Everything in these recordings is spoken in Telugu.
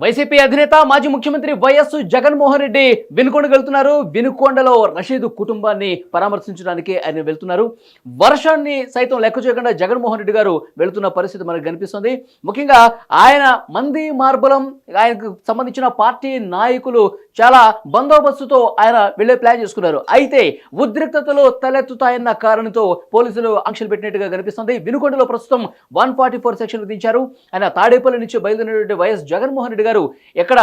వైసీపీ అధినేత మాజీ ముఖ్యమంత్రి వైఎస్ జగన్మోహన్ రెడ్డి వినుకొండకు వెళ్తున్నారు. వినుకొండలో రషీదు కుటుంబాన్ని పరామర్శించడానికి ఆయన వెళ్తున్నారు. వర్షాన్ని సైతం లెక్క చేయకుండా జగన్మోహన్ రెడ్డి గారు వెళ్తున్న పరిస్థితి మనకు కనిపిస్తుంది. ముఖ్యంగా ఆయన మంది మార్బలం ఆయనకు సంబంధించిన పార్టీ నాయకులు చాలా బందోబస్తుతో ఆయన వెళ్ళే ప్లాన్ చేసుకున్నారు. అయితే ఉద్రిక్తతలు తలెత్తుతాయన్న కారణంతో పోలీసులు ఆంక్షలు పెట్టినట్టుగా కనిపిస్తుంది. వినుకొండలో ప్రస్తుతం వన్ ఫార్టీ ఫోర్ సెక్షన్ విధించారు. ఆయన తాడేపల్లి నుంచి బయలుదేరినటువంటి వైఎస్ జగన్మోహన్ రెడ్డి గారు ఎక్కడ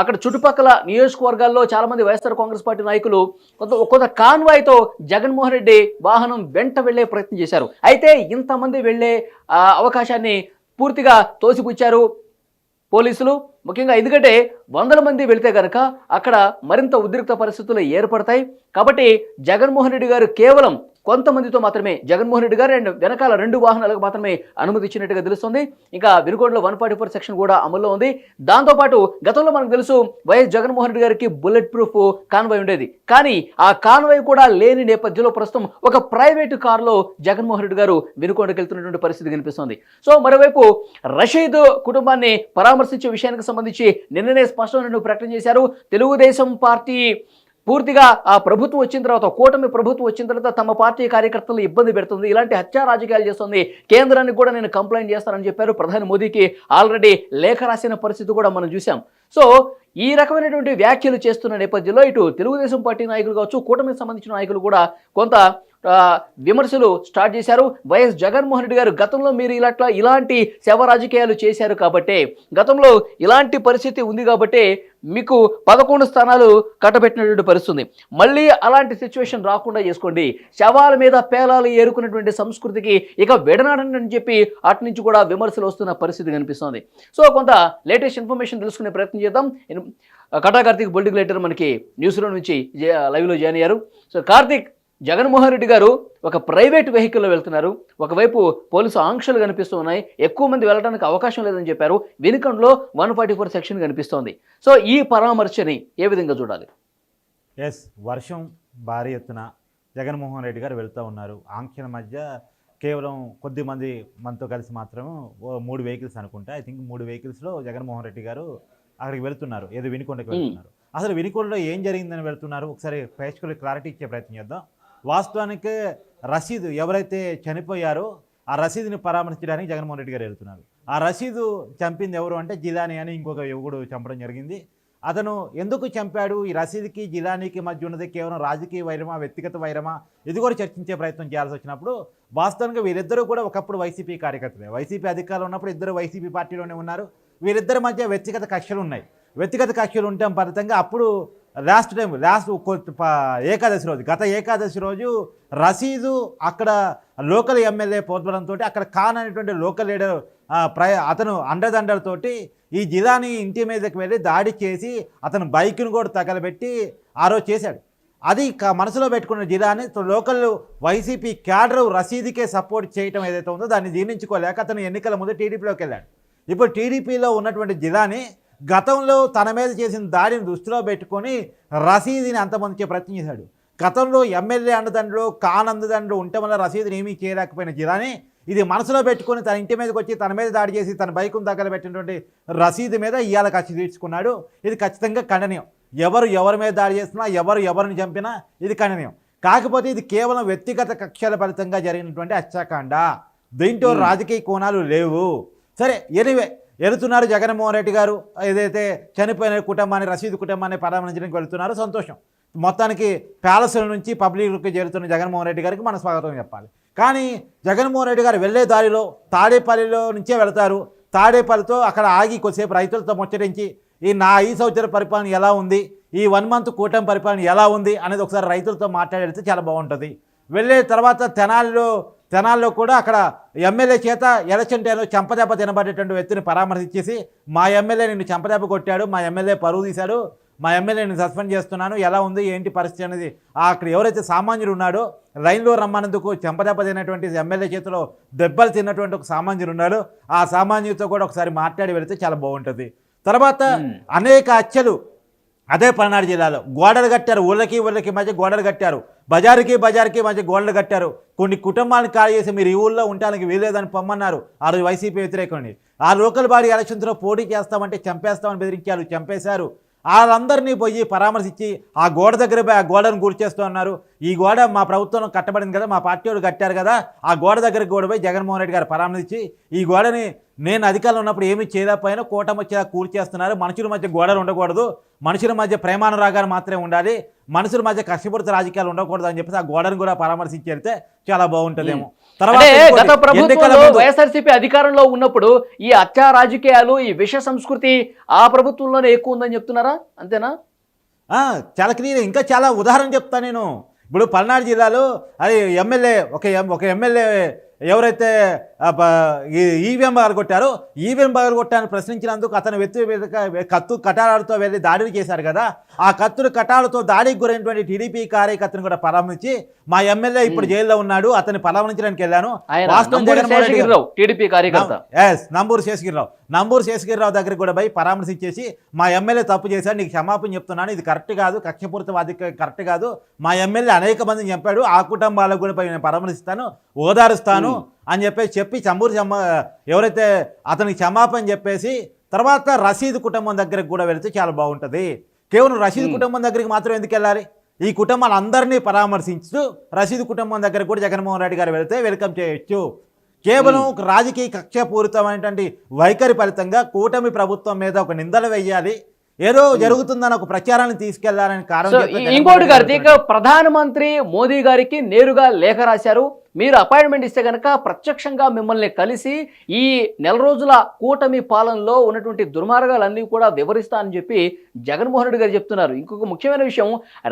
అక్కడ చుట్టుపక్కల నియోజకవర్గాల్లో చాలా మంది వైఎస్ఆర్ కాంగ్రెస్ పార్టీ నాయకులు కొంత కొంత కాన్వాయ్తో జగన్మోహన్ రెడ్డి వాహనం వెంట వెళ్ళే ప్రయత్నం చేశారు. అయితే ఇంతమంది వెళ్ళే అవకాశాన్ని పూర్తిగా తోసిపుచ్చారు పోలీసులు. ముఖ్యంగా ఎందుకంటే వందల మంది వెళితే కనుక అక్కడ మరింత ఉద్రిక్త పరిస్థితులు ఏర్పడతాయి. కాబట్టి జగన్మోహన్ రెడ్డి గారు కేవలం కొంతమందితో మాత్రమే జగన్మోహన్ రెడ్డి గారు అండ్ వెనకాల రెండు వాహనాలకు మాత్రమే అనుమతి ఇచ్చినట్టుగా తెలుస్తుంది. ఇంకా వినుకోడలో వన్ ఫార్టీ ఫోర్ సెక్షన్ కూడా అమల్లో ఉంది. దాంతోపాటు గతంలో మనకు తెలుసు వైఎస్ జగన్మోహన్ రెడ్డి గారికి బుల్లెట్ ప్రూఫ్ కాన్వాయ్ ఉండేది. కానీ ఆ కాన్వాయ్ కూడా లేని నేపథ్యంలో ప్రస్తుతం ఒక ప్రైవేటు కారులో జగన్మోహన్ రెడ్డి గారు వినుకొండకు వెళ్తున్నటువంటి పరిస్థితి కనిపిస్తుంది. సో మరోవైపు రషీద్ కుటుంబాన్ని పరామర్శించే విషయానికి సంబంధించి నిన్ననే స్పష్టమైన ప్రకటన చేశారు. తెలుగుదేశం పార్టీ పూర్తిగా ఆ ప్రభుత్వం వచ్చిన తర్వాత కూటమి ప్రభుత్వం వచ్చిన తర్వాత తమ పార్టీ కార్యకర్తలు ఇబ్బంది పెడుతుంది. ఇలాంటి హత్యా రాజకీయాలు చేస్తుంది. కేంద్రానికి కూడా నేను కంప్లైంట్ చేస్తానని చెప్పారు ప్రధాని మోదీకి. ఆల్రెడీ లేఖ రాసిన పరిస్థితి కూడా మనం చూసాం సో ఈ రకమైనటువంటి వ్యాఖ్యలు చేస్తున్న నేపథ్యంలో ఇటు తెలుగుదేశం పార్టీ నాయకులు కావచ్చు కూటమికి సంబంధించిన నాయకులు కూడా కొంత విమర్శలు స్టార్ట్ చేశారు. వైఎస్ జగన్మోహన్ రెడ్డి గారు గతంలో మీరు ఇలాట్లా ఇలాంటి శవ రాజకీయాలు చేశారు కాబట్టే గతంలో ఇలాంటి పరిస్థితి ఉంది కాబట్టి మీకు పదకొండు స్థానాలు కట్టబెట్టినటువంటి పరిస్థితుంది. మళ్ళీ అలాంటి సిచ్యువేషన్ రాకుండా చేసుకోండి. శవాల మీద పేలాలు ఏరుకున్నటువంటి సంస్కృతికి ఇక విడనాడని చెప్పి అటు నుంచి కూడా విమర్శలు వస్తున్న పరిస్థితి కనిపిస్తుంది. సో కొంత లేటెస్ట్ ఇన్ఫర్మేషన్ తెలుసుకునే ప్రయత్నం చేద్దాం. కటా కార్తిక్ బొల్టిక్ లైటర్ మనకి న్యూస్లో నుంచి లైవ్లో జాయిన్ అయ్యారు. సో కార్తీక్ జగన్మోహన్ రెడ్డి గారు ఒక ప్రైవేట్ వెహికల్లో వెళ్తున్నారు. ఒకవైపు పోలీసు ఆంక్షలు కనిపిస్తూ ఉన్నాయి. ఎక్కువ మంది వెళ్ళడానికి అవకాశం లేదని చెప్పారు. వెనుకంలో వన్ ఫార్టీ ఫోర్ సెక్షన్ కనిపిస్తోంది. సో ఈ పరామర్శని ఏ విధంగా చూడాలి? ఎస్ వర్షం భారీ ఎత్తున జగన్మోహన్ రెడ్డి గారు వెళ్తూ ఉన్నారు. ఆంక్షల మధ్య కేవలం కొద్ది మంది మనతో కలిసి మాత్రం మూడు వెహికల్స్ అనుకుంటా. ఐ థింక్ మూడు వెహికల్స్లో జగన్మోహన్ రెడ్డి గారు అక్కడికి వెళ్తున్నారు. ఏదో వినికొండకి వెళ్తున్నారు. అసలు వినికొండలో ఏం జరిగిందని వెళ్తున్నారు? ఒకసారి ప్రేక్షకులకు క్లారిటీ ఇచ్చే ప్రయత్నం చేద్దాం. వాస్తవానికి రసీదు ఎవరైతే చనిపోయారో ఆ రసీదుని పరామర్శించడానికి జగన్మోహన్ రెడ్డి గారు వెళ్తున్నారు. ఆ రసీదు చంపింది ఎవరు అంటే జిలానీ అని ఇంకొక యువకుడు చంపడం జరిగింది. అతను ఎందుకు చంపాడు? ఈ రసీదుకి జిలానీకి మధ్య ఉన్నది కేవలం రాజకీయ వైరమా వ్యక్తిగత వైరమా? ఇది కూడా చర్చించే ప్రయత్నం చేయాల్సి వచ్చినప్పుడు వాస్తవంగా వీరిద్దరూ కూడా ఒకప్పుడు వైసీపీ కార్యకర్తలే. వైసీపీ అధికారులు ఉన్నప్పుడు ఇద్దరు వైసీపీ పార్టీలోనే ఉన్నారు. వీరిద్దరి మధ్య వ్యక్తిగత కక్షలు ఉన్నాయి. వ్యక్తిగత కక్షలు ఉండటం ఫలితంగా అప్పుడు లాస్ట్ టైం లాస్ట్ ఏకాదశి రోజు గత ఏకాదశి రోజు రసీదు అక్కడ లోకల్ ఎమ్మెల్యే పోర్పడంతో అక్కడ ఖాన్ అనేటువంటి లోకల్ లీడర్ ప్రయ అతను అండదండలతోటి ఈ జిలాని ఇంటి మీదకి వెళ్ళి దాడి చేసి అతను బైక్ను కూడా తగలబెట్టి ఆ రోజు చేశాడు. అది క- మనసులో పెట్టుకున్న జిలాని లోకల్ వైసీపీ క్యాడర్ రసీదుకే సపోర్ట్ చేయటం ఏదైతే ఉందో దాన్ని జీర్ణించుకోలేక అతను ఎన్నికల ముందు టీడీపీలోకి వెళ్ళాడు. ఇప్పుడు టీడీపీలో ఉన్నటువంటి జిలాని గతంలో తన మీద చేసిన దాడిని దృష్టిలో పెట్టుకొని రసీదుని అంతమందించే ప్రయత్నం చేశాడు. గతంలో ఎమ్మెల్యే అండదండలు కాన్ అండదండలు ఉండటం వల్ల రసీదుని ఏమీ చేయలేకపోయిన జిలాని ఇది మనసులో పెట్టుకొని తన ఇంటి మీదకి వచ్చి తన మీద దాడి చేసి తన బైకును దగ్గర పెట్టినటువంటి రసీదు మీద ఇవాళ ఖర్చు తీర్చుకున్నాడు. ఇది ఖచ్చితంగా ఖండనీయం. ఎవరు ఎవరి మీద దాడి చేసినా ఎవరు ఎవరిని చంపినా ఇది ఖండనీయం. కాకపోతే ఇది కేవలం వ్యక్తిగత కక్షల ఫలితంగా జరిగినటువంటి హత్యాకాండ. దీంట్లో రాజకీయ కోణాలు లేవు. సరే ఎనివే వెళుతున్నారు జగన్మోహన్ రెడ్డి గారు. ఏదైతే చనిపోయిన కుటుంబాన్ని రసీదు కుటుంబాన్ని పరామర్శించడానికి వెళుతున్నారు సంతోషం. మొత్తానికి ప్యాలెస్ల నుంచి పబ్లిక్కి చేరుతున్న జగన్మోహన్ రెడ్డి గారికి మన స్వాగతం చెప్పాలి. కానీ జగన్మోహన్ రెడ్డి గారు వెళ్ళే దారిలో తాడేపల్లిలో నుంచే వెళతారు. తాడేపల్లితో అక్కడ ఆగి కొద్దిసేపు రైతులతో ముచ్చటించి ఈ నా ఈ సంవత్సర పరిపాలన ఎలా ఉంది? ఈ వన్ మంత్ కూటమి పరిపాలన ఎలా ఉంది? అనేది ఒకసారి రైతులతో మాట్లాడితే చాలా బాగుంటుంది. వెళ్ళే తర్వాత తెనాలిలో తెనాల్లో కూడా అక్కడ ఎమ్మెల్యే చేత ఎలక్షన్ టైంలో చెంపదెబ్బ తినబడేటువంటి వ్యక్తిని పరామర్శించేసి మా ఎమ్మెల్యే నిన్ను చెంపదెబ్బ కొట్టాడు మా ఎమ్మెల్యే పరువు తీశాడు మా ఎమ్మెల్యేని సస్పెండ్ చేస్తున్నాను ఎలా ఉంది ఏంటి పరిస్థితి అనేది అక్కడ ఎవరైతే సామాన్యుడు ఉన్నాడో లైన్లో రమ్మన్నందుకు చెంపదెబ్బ తిన్నటువంటి ఎమ్మెల్యే చేతిలో దెబ్బలు తిన్నటువంటి ఒక సామాన్యుడు ఉన్నాడు. ఆ సామాన్యుడితో కూడా ఒకసారి మాట్లాడి వెళితే చాలా బాగుంటుంది. తర్వాత అనేక హత్యలు అదే పల్నాడు జిల్లాలో. గోడలు కట్టారు ఊళ్ళకి ఊళ్ళకి మధ్య గోడలు కట్టారు. బజారుకి బజారుకి మధ్య గోడలు కట్టారు. కొన్ని కుటుంబాలను ఖాళీ చేసి మీరు ఈ ఊళ్ళో ఉండడానికి వీలేదని పొమ్మన్నారు. ఆ రోజు వైసీపీ వ్యతిరేకండి ఆ లోకల్ బాడీ ఎలక్షన్స్లో పోటీ చేస్తామంటే చంపేస్తామని బెదిరించారు చంపేశారు. వాళ్ళందరినీ పోయి పరామర్శించి ఆ గోడ దగ్గర పోయి ఆ గోడను గుర్చేస్తూ ఉన్నారు. ఈ గోడ మా ప్రభుత్వం కట్టబడింది కదా మా పార్టీ వాళ్ళు కట్టారు కదా ఆ గోడ దగ్గర గోడ పోయి జగన్మోహన్ రెడ్డి గారు పరామర్శించి ఈ గోడని నేను అధికారంలో ఉన్నప్పుడు ఏమీ చేయలేకపోయినా కూటమి వచ్చేలా కూల్చేస్తున్నారు మనుషుల మధ్య గోడలు ఉండకూడదు. మనుషుల మధ్య ప్రేమానురాగాలు మాత్రమే ఉండాలి. మనుషుల మధ్య కష్టపూరిత రాజకీయాలు ఉండకూడదు అని చెప్పేసి ఆ గోడను కూడా పరామర్శించి వెళ్తే చాలా బాగుంటుందేమో. గత ప్రభుత్వంలో ముందు- వైఎస్ఆర్సీపీ అధికారంలో ఉన్నప్పుడు ఈ హత్యా రాజకీయాలు ఈ విష సంస్కృతి ఆ ప్రభుత్వంలోనే ఎక్కువ ఉందని చెప్తున్నారా? అంతేనా? ఆ, చాలా క్లియర్. ఇంకా చాలా ఉదాహరణ చెప్తా నేను. ఇప్పుడు పల్నాడు జిల్లాలో అది ఎమ్మెల్యే ఒక ఒక ఎమ్మెల్యే ఎవరైతే ఈవీఎం బాగా కొట్టారో ఈవీఎం బాగా కొట్టారని ప్రశ్నించినందుకు అతను వ్యక్తి కత్తు కటాలతో వెళ్ళి దాడి చేశారు కదా ఆ కత్తులు కటాలతో దాడికి గురైనటువంటి టీడీపీ కార్యకర్తను కూడా పరామర్శించి మా ఎమ్మెల్యే ఇప్పుడు జైల్లో ఉన్నాడు అతన్ని పరామర్శించడానికి వెళ్ళాను. టీడీపీ కార్యకర్త. ఎస్ నంబూరు శేషగిరిరావు. నంబూరు శేషగిరిరావు దగ్గరికి కూడా పోయి పరామర్శించేసి మా ఎమ్మెల్యే తప్పు చేశాడు నీకు క్షమాపణ చెప్తున్నాను ఇది కరెక్ట్ కాదు కక్షపూరితవాది కరెక్ట్ కాదు మా ఎమ్మెల్యే అనేక మందిని చంపాడు ఆ కుటుంబాలకు కూడా పోయి నేను పరామర్శిస్తాను ఓదారుస్తాను అని చెప్పేసి చెప్పి చంబూరు చమ్మ ఎవరైతే అతనికి క్షమాపణ చెప్పేసి తర్వాత రసీదు కుటుంబం దగ్గరికి కూడా వెళితే చాలా బాగుంటుంది. కేవలం రసీదు కుటుంబం దగ్గరికి మాత్రం ఎందుకు వెళ్ళాలి? ఈ కుటుంబాలు అందరినీ పరామర్శించు రసీదు కుటుంబం దగ్గర కూడా జగన్మోహన్ రెడ్డి గారు వెళితే వెల్కమ్ చేయొచ్చు. కేవలం ఒక రాజకీయ కక్షపూరితమైనటువంటి వైఖరి ఫలితంగా కూటమి ప్రభుత్వం మీద ఒక నిందలు వెయ్యాలి ఏదో జరుగుతుందని ఒక ప్రచారాన్ని తీసుకెళ్ళాలని కారణం ఇంకోటి గారు కార్తీక్ ప్రధానమంత్రి మోదీ గారికి నేరుగా లేఖ రాశారు. మీరు అపాయింట్మెంట్ ఇస్తే కనుక ప్రత్యక్షంగా మిమ్మల్ని కలిసి ఈ నెల రోజుల కూటమి పాలనలో ఉన్నటువంటి దుర్మార్గాలన్నీ కూడా వివరిస్తా అని చెప్పి జగన్మోహన్ రెడ్డి గారు చెప్తున్నారు. ఇంకొక ముఖ్యమైన విషయం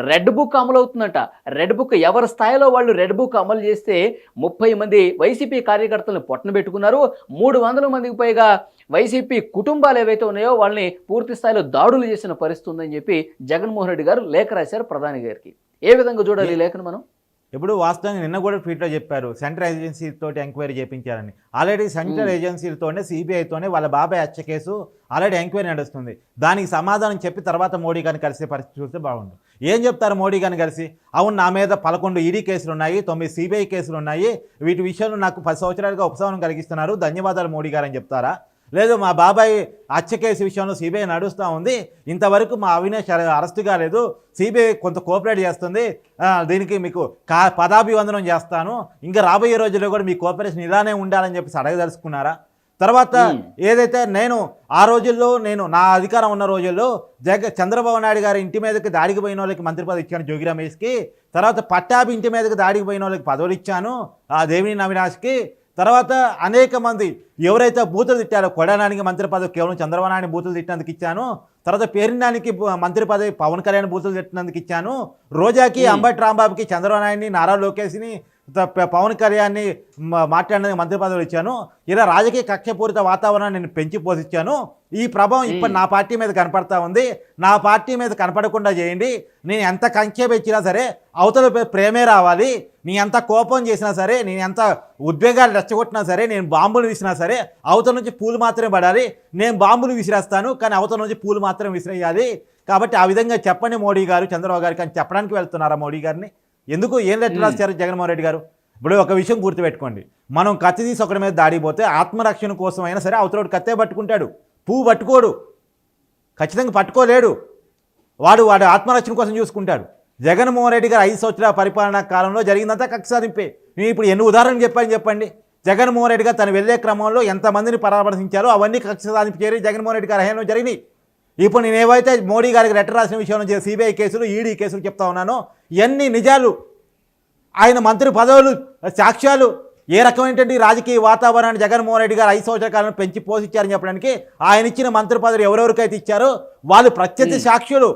రెడ్ బుక్ అమలు అవుతుందట. రెడ్ బుక్ ఎవరి స్థాయిలో వాళ్ళు రెడ్ బుక్ అమలు చేస్తే ముప్పై మంది వైసీపీ కార్యకర్తలను పొట్టన పెట్టుకున్నారు. మూడు వందల మందికి పైగా వైసీపీ కుటుంబాలు ఏవైతే ఉన్నాయో వాళ్ళని పూర్తి స్థాయిలో దాడులు చేసిన పరిస్థితి ఉందని చెప్పి జగన్మోహన్ రెడ్డి గారు లేఖ రాశారు ప్రధాని గారికి. ఏ విధంగా చూడాలి ఈ లేఖను మనం? ఇప్పుడు వాస్తవంగా నిన్న కూడా ట్వీట్లో చెప్పారు. సెంట్రల్ ఏజెన్సీ తోటి ఎంక్వైరీ చేయించారని ఆల్రెడీ సెంట్రల్ ఏజెన్సీలతోనే సిబిఐతోనే వాళ్ళ బాబాయ్ హత్య కేసు ఆల్రెడీ ఎంక్వైరీ నడుస్తుంది. దానికి సమాధానం చెప్పి తర్వాత మోడీ గారిని కలిసే పరిస్థితి చూస్తే బాగుండు. ఏం చెప్తారు మోడీ గారిని కలిసి? అవును నా మీద పదకొండు ఈడీ కేసులు ఉన్నాయి తొమ్మిది సిబిఐ కేసులు ఉన్నాయి వీటి విషయంలో నాకు పది సంవత్సరాలుగా ఉపశమనం కలిగిస్తున్నారు. ధన్యవాదాలు మోడీ గారు అని చెప్తారా? లేదు మా బాబాయ్ హత్య కేసు విషయంలో సిబిఐ నడుస్తూ ఉంది. ఇంతవరకు మా అవినాష్ అరె- అరెస్ట్ కాలేదు. సిబిఐ కొంత కోఆపరేట్ చేస్తుంది. దీనికి మీకు కా పదాభివందనం చేస్తాను. ఇంకా రాబోయే రోజుల్లో కూడా మీ కోఆపరేషన్ ఇలానే ఉండాలని చెప్పేసి అడగదలుచుకున్నారా? తర్వాత ఏదైతే నేను ఆ రోజుల్లో నేను నా అధికారం ఉన్న రోజుల్లో జగ చంద్రబాబు నాయుడు గారి ఇంటి మీదకి దాడికి పోయిన వాళ్ళకి మంత్రి పదవి ఇచ్చాను జోగి రమేష్కి. తర్వాత పట్టాభి ఇంటి మీదకి దాడికి పోయిన వాళ్ళకి పదవులు ఇచ్చాను. ఆ దేవిని అవినాష్కి. తర్వాత అనేక మంది ఎవరైతే బూతులు తిట్టారో కొడడానికి మంత్రి పదవి కేవలం చంద్రబాబు బూతులు తిట్టినందుకు ఇచ్చాను. తర్వాత పేరినానికి మంత్రి పదవి పవన్ కళ్యాణ్ బూతులు తిట్టినందుకు ఇచ్చాను. రోజాకి అంబటి రాంబాబుకి చంద్రబాబు నాయుడిని నారా లోకేష్ని పవన్ కళ్యాణ్ని మ- మాట్లాడినందుకు మంత్రి పదవులు ఇచ్చాను. ఇలా రాజకీయ కక్షపూరిత వాతావరణాన్ని నేను పెంచి పోషించాను. ఈ ప్రభావం ఇప్పుడు నా పార్టీ మీద కనపడతా ఉంది. నా పార్టీ మీద కనపడకుండా చేయండి. నేను ఎంత కంచె పెంచినా సరే అవతల ప్రేమే రావాలి. నీ ఎంత కోపం చేసినా సరే నేను ఎంత ఉద్వేగాలు రెచ్చగొట్టినా సరే నేను బాంబులు విసినా సరే అవతల నుంచి పూలు మాత్రమే పడాలి. నేను బాంబులు విసిరేస్తాను కానీ అవతల నుంచి పూలు మాత్రమే విసిరేయాలి. కాబట్టి ఆ విధంగా చెప్పండి మోడీ గారు చంద్రబాబు గారికి అని చెప్పడానికి వెళ్తున్నారా మోడీ గారిని? ఎందుకు ఏం లెటర్ రాశారు జగన్మోహన్ రెడ్డి గారు? ఇప్పుడు ఒక విషయం గుర్తుపెట్టుకోండి. మనం కత్తి తీసి ఒకరి మీద దాడి పోతే ఆత్మరక్షణ కోసం అయినా సరే అవతలోడు కత్తే పట్టుకుంటాడు. పువ్వు పట్టుకోడు. ఖచ్చితంగా పట్టుకోలేడు. వాడు వాడు ఆత్మరక్షణ కోసం చూసుకుంటాడు. జగన్మోహన్ రెడ్డి గారు ఐదు సంవత్సరాల పరిపాలనా కాలంలో జరిగిందంతా కక్ష సాధింపే. నేను ఇప్పుడు ఎన్ని ఉదాహరణలు చెప్పాను చెప్పండి. జగన్మోహన్ రెడ్డి గారు తను వెళ్ళే క్రమంలో ఎంతమందిని పరామర్శించారో అవన్నీ కక్ష సాధింపు చేరి జగన్మోహన్ రెడ్డి గారి హయాంలో జరిగినాయి. ఇప్పుడు నేను ఏవైతే మోడీ గారికి లెటర్ రాసిన విషయంలో సిబిఐ కేసులు ఈడీ కేసులు చెప్తా ఉన్నానో ఇవన్నీ నిజాలు ఆయన మంత్రి పదవులు సాక్ష్యాలు ఏ రకమైనటువంటి రాజకీయ వాతావరణాన్ని జగన్మోహన్ రెడ్డి గారు ఐదు సంవత్సరాల కాలం పెంచి పోషించారని చెప్పడానికి ఆయన ఇచ్చిన మంత్రి పదవులు ఎవరెవరికైతే ఇచ్చారో వాళ్ళు ప్రత్యక్ష సాక్షులు.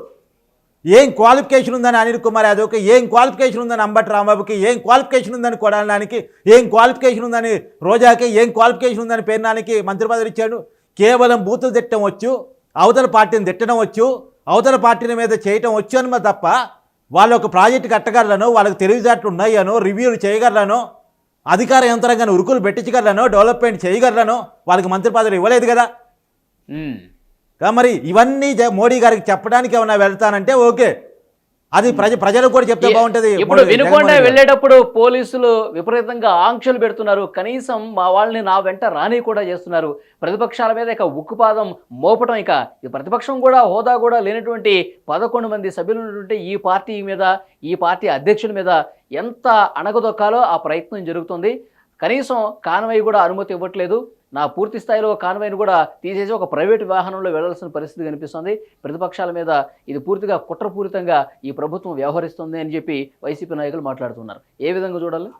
ఏం క్వాలిఫికేషన్ ఉందని అనిల్ కుమార్ యాదవ్కి ఏం క్వాలిఫికేషన్ ఉందని అంబటి రాంబాబుకి ఏం క్వాలిఫికేషన్ ఉందని కొడాలడానికి ఏం క్వాలిఫికేషన్ ఉందని రోజాకి ఏం క్వాలిఫికేషన్ ఉందని పేర్నానికి మంత్రి పదవి ఇచ్చాడు. కేవలం బూతులు తిట్టడం వచ్చు. అవతల పార్టీని తిట్టడం వచ్చు అవతల పార్టీల మీద చేయటం వచ్చు అని తప్ప వాళ్ళు ఒక ప్రాజెక్టు కట్టగలనో వాళ్ళకి తెలివితేటలు ఉన్నాయనో రివ్యూలు చేయగలనో అధికార యంత్రాంగాన్ని ఉరుకులు పెట్టించగలనో డెవలప్మెంట్ చేయగలనో వాళ్ళకి మంత్రి పదవులు ఇవ్వలేదు కదా. మరి ఇవన్నీ జ- మోడీ గారికి చెప్పడానికి ఏమైనా వెళ్తానంటే ఓకే అది ప్రజ ప్రజలకు కూడా చెప్తే బాగుంటది. ఇప్పుడు వినుకొండ. వెళ్ళేటప్పుడు పోలీసులు విపరీతంగా ఆంక్షలు పెడుతున్నారు. కనీసం మా వాళ్ళని నా వెంట రాని కూడా చేస్తున్నారు. ప్రతిపక్షాల మీద ఇక ఉక్కుపాదం మోపడం ఇక. ఈ ప్రతిపక్షం కూడా హోదా కూడా లేనటువంటి పదకొండు మంది సభ్యులు ఉన్నటువంటి ఈ పార్టీ మీద ఈ పార్టీ అధ్యక్షుల మీద ఎంత అణగదొక్కాలో ఆ ప్రయత్నం జరుగుతుంది. కనీసం కాన్వాయ్ కూడా అనుమతి ఇవ్వట్లేదు. నా పూర్తి స్థాయిలో కాన్వాయ్ని కూడా తీసేసి ఒక ప్రైవేట్ వాహనంలో వెళ్ళాల్సిన పరిస్థితి కనిపిస్తుంది. ప్రతిపక్షాల మీద ఇది పూర్తిగా కుట్రపూరితంగా ఈ ప్రభుత్వం వ్యవహరిస్తుంది అని చెప్పి వైసీపీ నాయకులు మాట్లాడుతున్నారు. ఏ విధంగా చూడాలి?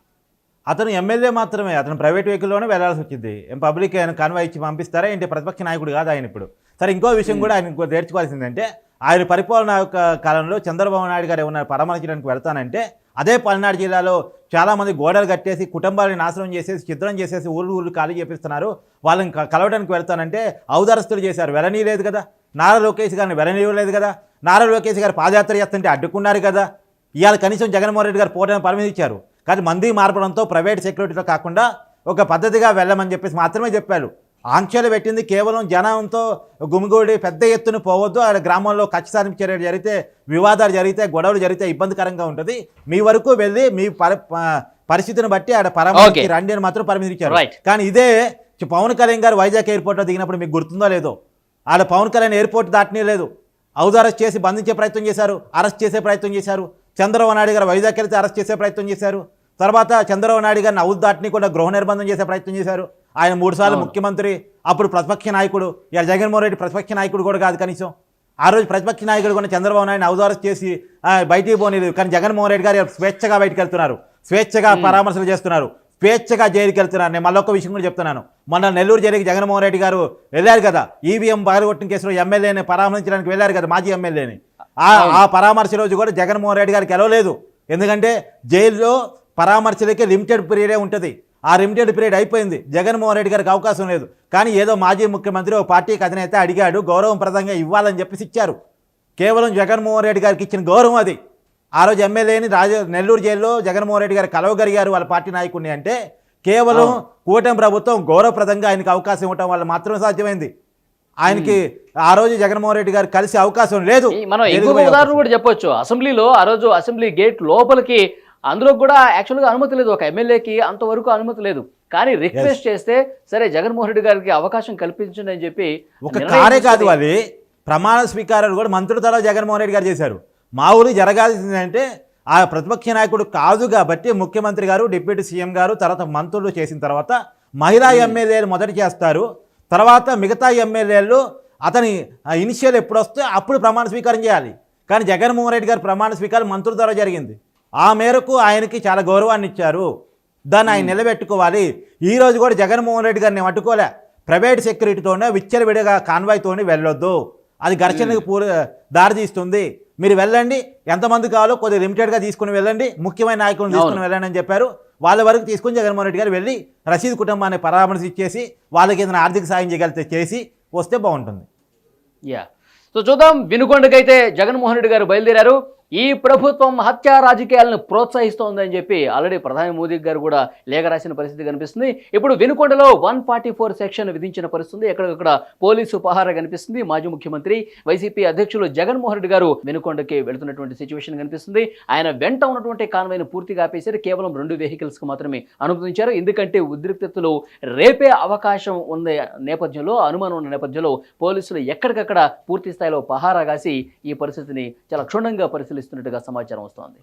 అతను ఎమ్మెల్యే మాత్రమే అతను ప్రైవేట్ వెహికల్లోనే వెళ్ళాల్సి వచ్చింది. ఏం పబ్లిక్ ఆయన కన్వా ఇచ్చి పంపిస్తారా? ఏంటి ప్రతిపక్ష నాయకుడు కాదు ఆయన ఇప్పుడు? సరే ఇంకో విషయం కూడా ఆయన నేర్చుకోవాల్సిందంటే ఆయన పరిపాలన యొక్క కాలంలో చంద్రబాబు నాయుడు గారు ఏమన్నా పరామర్శించడానికి వెళ్తానంటే అదే పల్నాడు జిల్లాలో చాలామంది గోడలు కట్టేసి కుటుంబాలని నాశనం చేసేసి చిత్రం చేసేసి ఊళ్ళు ఊళ్ళు ఖాళీ చేపిస్తున్నారు. వాళ్ళని క- కలవడానికి వెళ్తానంటే ఔదారస్తులు చేశారు. వెళ్ళనీయలేదు కదా. నారా లోకేష్ గారిని వెళ్ళనీయలేదు కదా. నారా లోకేష్ గారు పాదయాత్ర చేస్తుంటే అడ్డుకున్నారు కదా. ఇవాళ కనీసం జగన్మోహన్ రెడ్డి గారు పోవడానికి పరిమితి ఇచ్చారు కానీ మంది మార్పడంతో ప్రైవేట్ సెక్యూరిటీలో కాకుండా ఒక పద్ధతిగా వెళ్ళమని చెప్పేసి మాత్రమే చెప్పారు. ఆంక్షలు పెట్టింది కేవలం జనంతో గుమిగూడి పెద్ద ఎత్తున పోవద్దు. ఆ గ్రామంలో సాధింపు చర్యలు జరిగితే వివాదాలు జరిగితే గొడవలు జరిగితే ఇబ్బందికరంగా ఉంటుంది. మీ వరకు వెళ్ళి మీ పరిస్థితిని బట్టి ఆడ Okay. రండి అని మాత్రం Right. కానీ ఇదే పవన్ కళ్యాణ్ గారు వైజాగ్ ఎయిర్పోర్ట్లో దిగినప్పుడు మీకు గుర్తుందో లేదో ఆడ పవన్ కళ్యాణ్ ఎయిర్పోర్ట్ దాటనే లేదు. హౌస్ అరెస్ట్ చేసి బంధించే ప్రయత్నం చేశారు అరెస్ట్ చేసే ప్రయత్నం చేశారు. చంద్రబాబు నాయుడు గారు వైజాగ్ వెళ్తే అరెస్ట్ చేసే ప్రయత్నం చేశారు. తర్వాత చంద్రబాబు నాయుడు గారిని హౌస్ దాటిని కూడా గృహ నిర్బంధం చేసే ప్రయత్నం చేశారు. ఆయన మూడు సార్లు అవును. ముఖ్యమంత్రి అప్పుడు ప్రతిపక్ష నాయకుడు ఇలా జగన్మోహన్ రెడ్డి ప్రతిపక్ష నాయకుడు కూడా కాదు కనీసం. ఆ రోజు ప్రతిపక్ష నాయకుడు కూడా చంద్రబాబు నాయుడు అరెస్ట్ చేసి బయటికి పోనీలేదు. కానీ జగన్మోహన్ రెడ్డి గారు స్వేచ్ఛగా బయటకు వెళ్తున్నారు. స్వేచ్ఛగా పరామర్శలు చేస్తున్నారు. స్వేచ్ఛగా జైలుకి వెళ్తున్నారు. నేను మళ్ళొక విషయం కూడా చెప్తున్నాను. మొన్న నెల్లూరు జైలుకి జగన్మోహన్ రెడ్డి గారు వెళ్ళారు కదా. ఈవీఎం పగలగొట్టిన కేసులో ఎమ్మెల్యేని పరామర్శించడానికి వెళ్ళారు కదా మాజీ ఎమ్మెల్యేని. ఆ ఆ పరామర్శ రోజు కూడా జగన్మోహన్ రెడ్డి గారికి గెలవలేదు. ఎందుకంటే జైల్లో పరామర్శలకి లిమిటెడ్ పీరియడే ఉంటుంది. ఆ లిమిటెడ్ పీరియడ్ అయిపోయింది. జగన్మోహన్ రెడ్డి గారికి అవకాశం లేదు. కానీ ఏదో మాజీ ముఖ్యమంత్రి ఓ పార్టీకి అధినేత అడిగాడు గౌరవప్రదంగా ఇవ్వాలని చెప్పేసి ఇచ్చారు. కేవలం జగన్మోహన్ రెడ్డి గారికి ఇచ్చిన గౌరవం అది. ఆ రోజు ఎమ్మెల్యేని రాజ నెల్లూరు జైల్లో జగన్మోహన్ రెడ్డి గారు కలవగలిగారు వాళ్ళ పార్టీ నాయకుడిని అంటే కేవలం కూటమి ప్రభుత్వం గౌరవప్రదంగా ఆయనకి అవకాశం ఇవ్వటం వల్ల మాత్రమే సాధ్యమైంది. ఆయనకి ఆ రోజు జగన్మోహన్ రెడ్డి గారు కలిసే అవకాశం లేదు. మనం ఉదాహరణ. కూడా చెప్పొచ్చు. అసెంబ్లీలో ఆ రోజు అసెంబ్లీ గేట్ లోపలికి అందులో కూడా యాక్చువల్గా అనుమతి లేదు. ఒక ఎమ్మెల్యేకి అంతవరకు అనుమతి లేదు. కానీ రిక్వెస్ట్ చేస్తే సరే జగన్మోహన్ రెడ్డి గారికి అవకాశం కల్పించండి అని చెప్పి ఒక కారే కాదు అది. ప్రమాణ స్వీకారాలు కూడా మంత్రుల తల జగన్మోహన్ రెడ్డి గారు చేశారు. మా ఊరు జరగాల్సిందంటే ఆ ప్రతిపక్ష నాయకుడు కాదు కాబట్టి ముఖ్యమంత్రి గారు డిప్యూటీ సీఎం గారు తర్వాత మంత్రులు చేసిన తర్వాత మహిళా ఎమ్మెల్యేలు మొదట చేస్తారు. తర్వాత మిగతా ఎమ్మెల్యేలు అతని ఇనిషియల్ ఎప్పుడు వస్తే అప్పుడు ప్రమాణ స్వీకారం చేయాలి. కానీ జగన్మోహన్ రెడ్డి గారు ప్రమాణ స్వీకారం మంత్రుల ద్వారా జరిగింది. ఆ మేరకు ఆయనకి చాలా గౌరవాన్ని ఇచ్చారు దాన్ని ఆయన నిలబెట్టుకోవాలి. ఈ రోజు కూడా జగన్మోహన్ రెడ్డి గారిని పట్టుకోలే. ప్రైవేట్ సెక్యూరిటీతోనే విచ్చలవిడిగా కాన్వాయ్తోనే వెళ్ళొద్దు. అది ఘర్షణకు పూర్ దారితీస్తుంది మీరు వెళ్ళండి. ఎంతమంది కావాలో కొద్దిగా లిమిటెడ్గా తీసుకుని వెళ్ళండి. ముఖ్యమైన నాయకులను తీసుకుని. వెళ్ళండి అని చెప్పారు. వాళ్ళ వరకు తీసుకుని జగన్మోహన్ రెడ్డి గారు వెళ్ళి రసీద్ కుటుంబాన్ని పరామర్శ ఇచ్చేసి వాళ్ళకి ఏదైనా ఆర్థిక సాయం చేయగలిగితే చేసి వస్తే బాగుంటుంది. యా. సో చూద్దాం. వినుకొండకైతే జగన్మోహన్ రెడ్డి గారు బయలుదేరారు. ఈ ప్రభుత్వం హత్యా రాజకీయాలను ప్రోత్సహిస్తోందని చెప్పి ఆల్రెడీ ప్రధాని మోదీ గారు కూడా లేఖ రాసిన పరిస్థితి కనిపిస్తుంది. ఇప్పుడు వినుకొండలో వన్ ఫార్టీ ఫోర్ సెక్షన్ విధించిన పరిస్థితి ఎక్కడికక్కడ పోలీసు పహారా కనిపిస్తుంది. మాజీ ముఖ్యమంత్రి వైసీపీ అధ్యక్షులు జగన్మోహన్ రెడ్డి గారు వినుకొండకి వెళుతున్నటువంటి సిచ్యువేషన్ కనిపిస్తుంది. ఆయన వెంట ఉన్నటువంటి కాన్వాయ్ను పూర్తిగా ఆపేశారు. కేవలం రెండు వెహికల్స్కి మాత్రమే అనుమతించారు. ఎందుకంటే ఉద్రిక్తతలు రేపే అవకాశం ఉన్న నేపథ్యంలో అనుమానం ఉన్న నేపథ్యంలో పోలీసులు ఎక్కడికక్కడ పూర్తి స్థాయిలో పహారా కాసి ఈ పరిస్థితిని చాలా క్షుణ్ణంగా పరిశీలిస్తున్నట్టుగా సమాచారం వస్తోంది.